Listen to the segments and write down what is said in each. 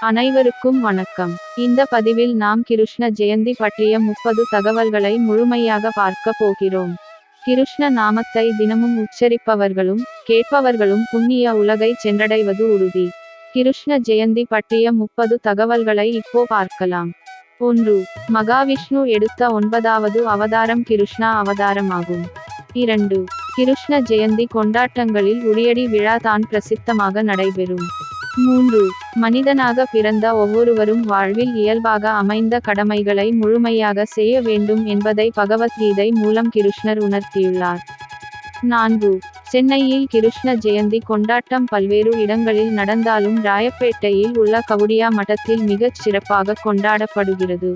அனைவருக்கும் வணக்கம். இந்த பதிவில் நாம் கிருஷ்ண ஜெயந்தி பற்றிய முப்பது தகவல்களை முழுமையாக பார்க்க போகிறோம். கிருஷ்ண நாமத்தை தினமும் உச்சரிப்பவர்களும் கேட்பவர்களும் புண்ணிய உலகை சென்றடைவது உறுதி. கிருஷ்ண ஜெயந்தி பற்றிய முப்பது தகவல்களை இப்போ பார்க்கலாம். ஒன்று மகாவிஷ்ணு எடுத்த ஒன்பதாவது அவதாரம் கிருஷ்ணா அவதாரமாகும். இரண்டு. கிருஷ்ண ஜெயந்தி கொண்டாட்டங்களில் உரியடி விழா தான் பிரசித்தமாக நடைபெறும். மூன்று. மனிதனாக பிறந்த ஒவ்வொருவரும் வாழ்வில் இயல்பாக அமைந்த கடமைகளை முழுமையாக செய்ய வேண்டும் என்பதை பகவத்கீதை மூலம் கிருஷ்ணர் உணர்த்தியுள்ளார். நான்கு. சென்னையில் கிருஷ்ண ஜெயந்தி கொண்டாட்டம் பல்வேறு இடங்களில் நடந்தாலும் ராயப்பேட்டையில் உள்ள கவுடியா மட்டத்தில் மிகச் சிறப்பாக கொண்டாடப்படுகிறது.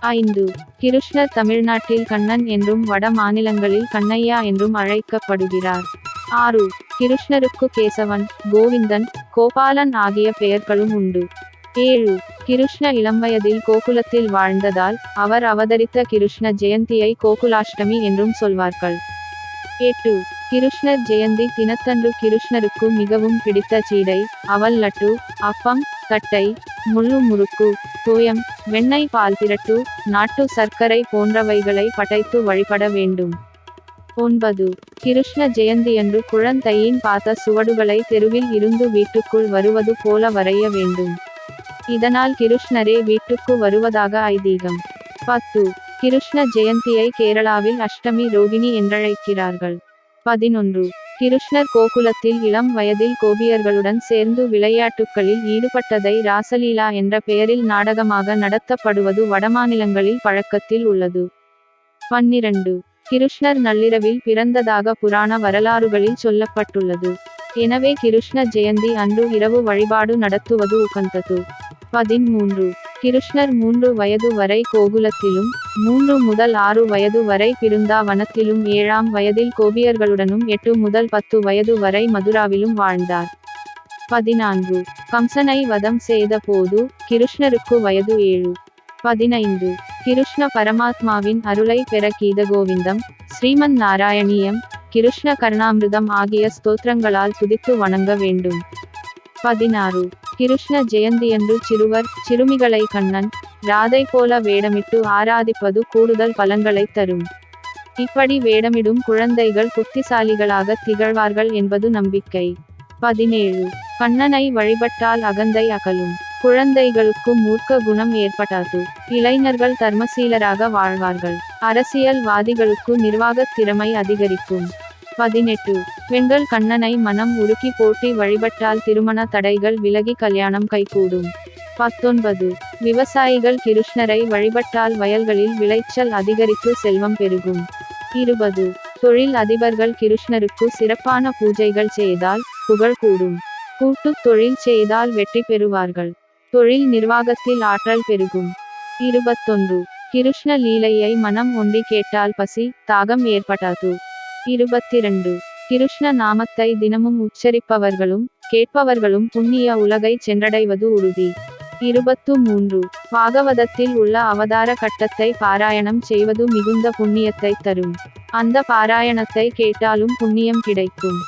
ஐந்து. கிருஷ்ணர் தமிழ்நாட்டில் கண்ணன் என்றும் வட மாநிலங்களில் கண்ணையா என்றும் அழைக்கப்படுகிறார். ஆறு. கிருஷ்ணருக்கு கேசவன் கோவிந்தன் கோபாலன் ஆகிய பெயர்களும் உண்டு. ஏழு. கிருஷ்ண இளம்வயதில் கோகுலத்தில் வாழ்ந்ததால் அவர் அவதரித்த கிருஷ்ண ஜெயந்தியை கோகுலாஷ்டமி என்றும் சொல்வார்கள். எட்டு. கிருஷ்ணர் ஜெயந்தி தினத்தன்று கிருஷ்ணருக்கு மிகவும் பிடித்த சீடை அவல் லட்டு அப்பம் தட்டை முள்ளு முறுக்கு தோயம் வெண்ணெய் பால் திரட்டு நாட்டு சர்க்கரை போன்றவைகளை படைத்து வழிபட வேண்டும். ஒன்பது. கிருஷ்ண ஜெயந்தியன்று குழந்தையின் பார்த்த சுவடுகளை தெருவில் இருந்து வீட்டுக்குள் வருவது போல வரைய வேண்டும். இதனால் கிருஷ்ணரே வீட்டுக்கு வருவதாக ஐதீகம். பத்து. கிருஷ்ண ஜெயந்தியை கேரளாவில் அஷ்டமி ரோகிணி என்றழைக்கிறார்கள். பதினொன்று. கிருஷ்ணர் கோகுலத்தில் இளம் வயதில் கோபியர்களுடன் சேர்ந்து விளையாட்டுகளில் ஈடுபட்டதை ராசலீலா என்ற பெயரில் நாடகமாக நடத்தப்படுவது வடமாநிலங்களில் பழக்கத்தில் உள்ளது. பன்னிரண்டு. கிருஷ்ணர் நள்ளிரவில் பிறந்ததாக புராண வரலாறுகளில் சொல்லப்பட்டுள்ளது. எனவே கிருஷ்ண ஜெயந்தி அன்று இரவு வழிபாடு நடத்துவது உகந்தது. பதிமூன்று. கிருஷ்ணர் மூன்று வயது வரை கோகுலத்திலும் மூன்று முதல் ஆறு வயது வரை பிருந்தாவனத்திலும் ஏழாம் வயதில் கோபியர்களுடனும் எட்டு முதல் பத்து வயது வரை மதுராவிலும் வாழ்ந்தார். பதினான்கு. கம்சனை வதம் செய்த போது கிருஷ்ணருக்கு வயது ஏழு. பதினைந்து. கிருஷ்ண பரமாத்மாவின் அருளை பெற கீதகோவிந்தம் ஸ்ரீமன் நாராயணியம் கிருஷ்ண கர்ணாமிருதம் ஆகிய ஸ்தோத்திரங்களால் துதித்து வணங்க வேண்டும். பதினாறு. கிருஷ்ண ஜெயந்தியன்று சிறுவர் சிறுமிகளை கண்ணன் ராதை போல வேடமிட்டு ஆராதிப்பது கூடுதல் பலன்களை தரும். இப்படி வேடமிடும் குழந்தைகள் புத்திசாலிகளாக திகழ்வார்கள் என்பது நம்பிக்கை. பதினேழு. கண்ணனை வழிபட்டால் அகந்தை அகலும். குழந்தைகளுக்கு மூர்க்க குணம் ஏற்படாது இளைஞர்கள் தர்மசீலராக வாழ்வார்கள். அரசியல்வாதிகளுக்கு நிர்வாகத் திறமை அதிகரிக்கும். பதினெட்டு. பெண்கள் கண்ணனை மனம் உருக்கி போட்டி வழிபட்டால் திருமண தடைகள் விலகி கல்யாணம் கைகூடும். பத்தொன்பது. விவசாயிகள் கிருஷ்ணரை வழிபட்டால் வயல்களில் விளைச்சல் அதிகரித்து செல்வம் பெருகும். இருபது. தொழில் அதிபர்கள் கிருஷ்ணருக்கு சிறப்பான பூஜைகள் செய்தால் புகழ் கூடும். கூட்டுத் தொழில் செய்தால் வெற்றி பெறுவார்கள். தொழில் நிர்வாகத்தில் ஆற்றல் பெருகும். இருபத்தொன்று. கிருஷ்ண லீலையை மனம் ஒன்றி கேட்டால் பசி தாகம் ஏற்படாது. இருபத்திரண்டு. கிருஷ்ண நாமத்தை தினமும் உச்சரிப்பவர்களும் கேட்பவர்களும் புண்ணிய உலகை சென்றடைவது உறுதி. இருபத்து மூன்று பாகவதத்தில் உள்ள அவதார கட்டத்தை பாராயணம் செய்வது மிகுந்த புண்ணியத்தை தரும். அந்த பாராயணத்தை கேட்டாலும் புண்ணியம் கிடைக்கும்.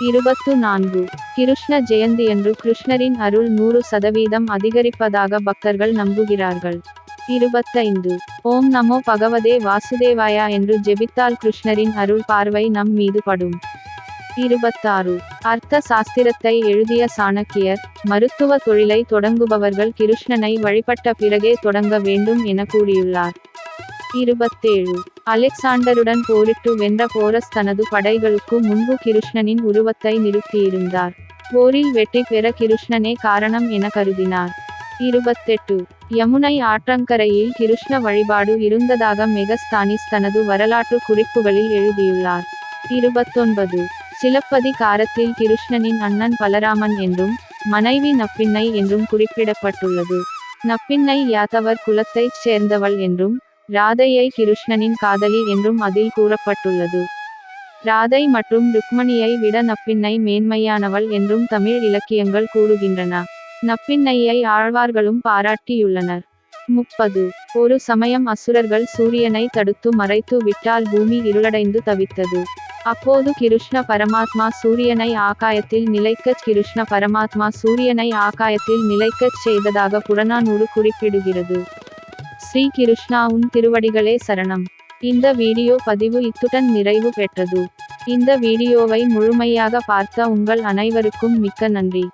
இருபத்து நான்கு கிருஷ்ண ஜெயந்தியன்று கிருஷ்ணரின் அருள் நூறு சதவீதம் அதிகரிப்பதாக பக்தர்கள் நம்புகிறார்கள். இருபத்தைந்து. ஓம் நமோ பகவதே வாசுதேவாயா என்று ஜெபித்தால் கிருஷ்ணரின் அருள் பார்வை நம் மீது படும். இருபத்தாறு. அர்த்த சாஸ்திரத்தை எழுதிய சாணக்கியர் மருத்துவ தொழிலை தொடங்குபவர்கள் கிருஷ்ணனை வழிபட்ட பிறகே தொடங்க வேண்டும் என கூறியுள்ளார். இருபத்தேழு. அலெக்சாண்டருடன் போரிட்டு வென்ற போரஸ் தனது படைகளுக்கு முன்பு கிருஷ்ணனின் உருவத்தை நிறுத்தியிருந்தார். போரில் வெற்றி பெற கிருஷ்ணனே காரணம் என கருதினார். இருபத்தெட்டு. யமுனை ஆற்றங்கரையில் கிருஷ்ண வழிபாடு இருந்ததாக மெகஸ்தானிஸ் தனது வரலாற்று குறிப்புகளில் எழுதியுள்ளார். இருபத்தொன்பது. சிலப்பதி காரத்தில் கிருஷ்ணனின் அண்ணன் பலராமன் என்றும் மனைவி நப்பின்னை என்றும் குறிப்பிடப்பட்டுள்ளது. நப்பின்னை யாதவர் குலத்தைச் சேர்ந்தவள் என்றும் ராதையை கிருஷ்ணனின் காதலி என்றும் அதில் கூறப்பட்டுள்ளது. ராதை மற்றும் ருக்மணியை விட நப்பின்னை மேன்மையானவள் என்றும் தமிழ் இலக்கியங்கள் கூறுகின்றன. நப்பின்னையை ஆழ்வார்களும் பாராட்டியுள்ளனர். முப்பது. ஒரு சமயம் அசுரர்கள் சூரியனை தடுத்து மறைத்து விட்டால் பூமி இருளடைந்து தவித்தது. அப்போது கிருஷ்ண பரமாத்மா சூரியனை ஆகாயத்தில் நிலைக்கச் கிருஷ்ண பரமாத்மா சூரியனை ஆகாயத்தில் நிலைக்கச் செய்ததாக புறநானூறு குறிப்பிடுகிறது. ஸ்ரீ கிருஷ்ணா உன் திருவடிகளே சரணம். இந்த வீடியோ பதிவு இத்துடன் நிறைவு பெற்றது. இந்த வீடியோவை முழுமையாக பார்த்த உங்கள் அனைவருக்கும் மிக்க நன்றி.